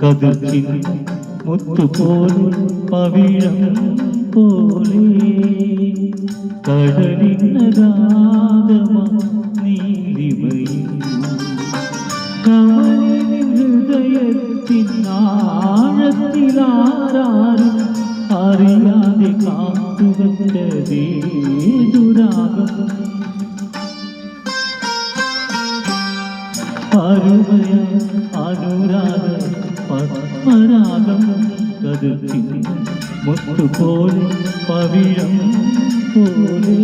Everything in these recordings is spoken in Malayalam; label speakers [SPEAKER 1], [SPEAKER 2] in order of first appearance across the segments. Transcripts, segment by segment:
[SPEAKER 1] കതിർച്ചിൻ മുത്തുപോലെ പവിഴം പോലെ കടലിനഗാധമാ നീലിമയിൽ കമലിൻ ഹൃദയത്തിൻ ആഴത്തിലാരും അറിയാതെ കാത്തുവച്ചതേ ദുരാഗം അരുമയ അനുരാഗ പത്മരാഗം കതിർത്തി മുത്തുപോലെ പവിഴം പോലെ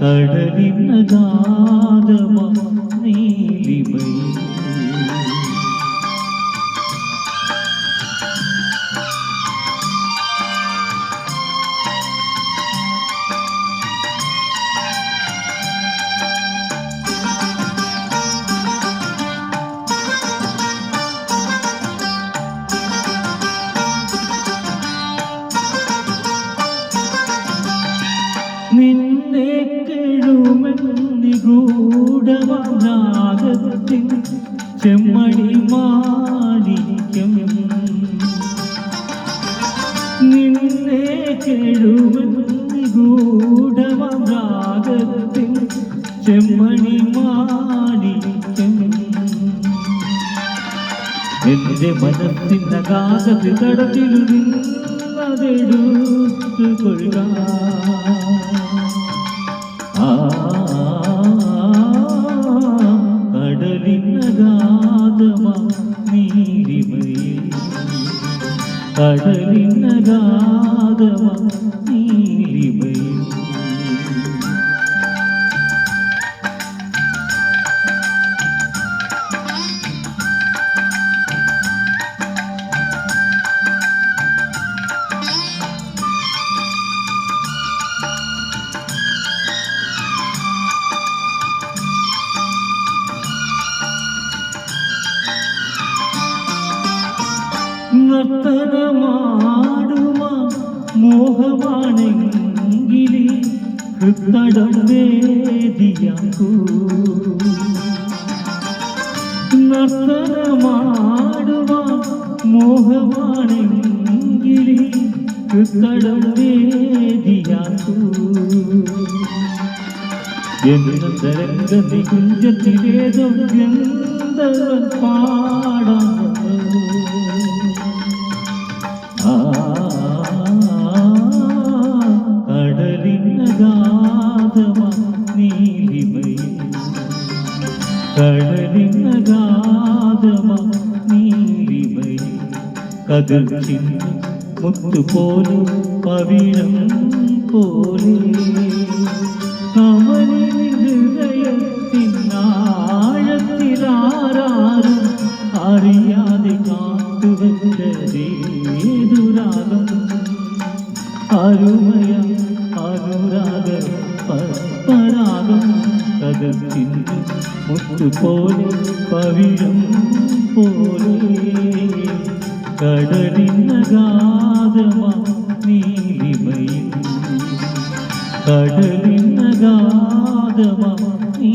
[SPEAKER 1] കടലിനഗാധമ നീലിമയിൽ മാണിക്യം നിന്നെ കെഴുമൻ നിഗൂഢമാകത്തിൻ ചെമ്മണി മാണിക്യം എന്റെ മനസ്സിന്റെ കാകത്ത് കടത്തിലു നിന്നതെടുത്തു കടലിനഗാധമ നീലിമയിൽ കടലിനഗാധമ നർത്തനമാടുമാ മോഹമാണെങ്കിലേ ഹൃത്തടം വേദിയാക്കൂ. നർത്തനമാടുമ മോഹമാണെങ്കിലേ ഹൃത്തടം വേദിയാക്കൂ. എന്ന തരംഗ നികുഞ്ചത്തിലേതോ ആ കടലിനഗാധമ നീലിമയിൽ കടലിനഗാധമ നീലിമയിൽ കതിർ ചിന്നി മുത്തുപോലെ പവിഴം പോലെ കാത്തുവച്ചതേതുരാഗം അരുമയ അനുരാഗ പരാഗം കഥത്തിന്റെ മുത്തുപോലെ പവിഴം പോലെ കടലിനഗാധമ നീലിമയിൽ കടലിനഗാധമ നീ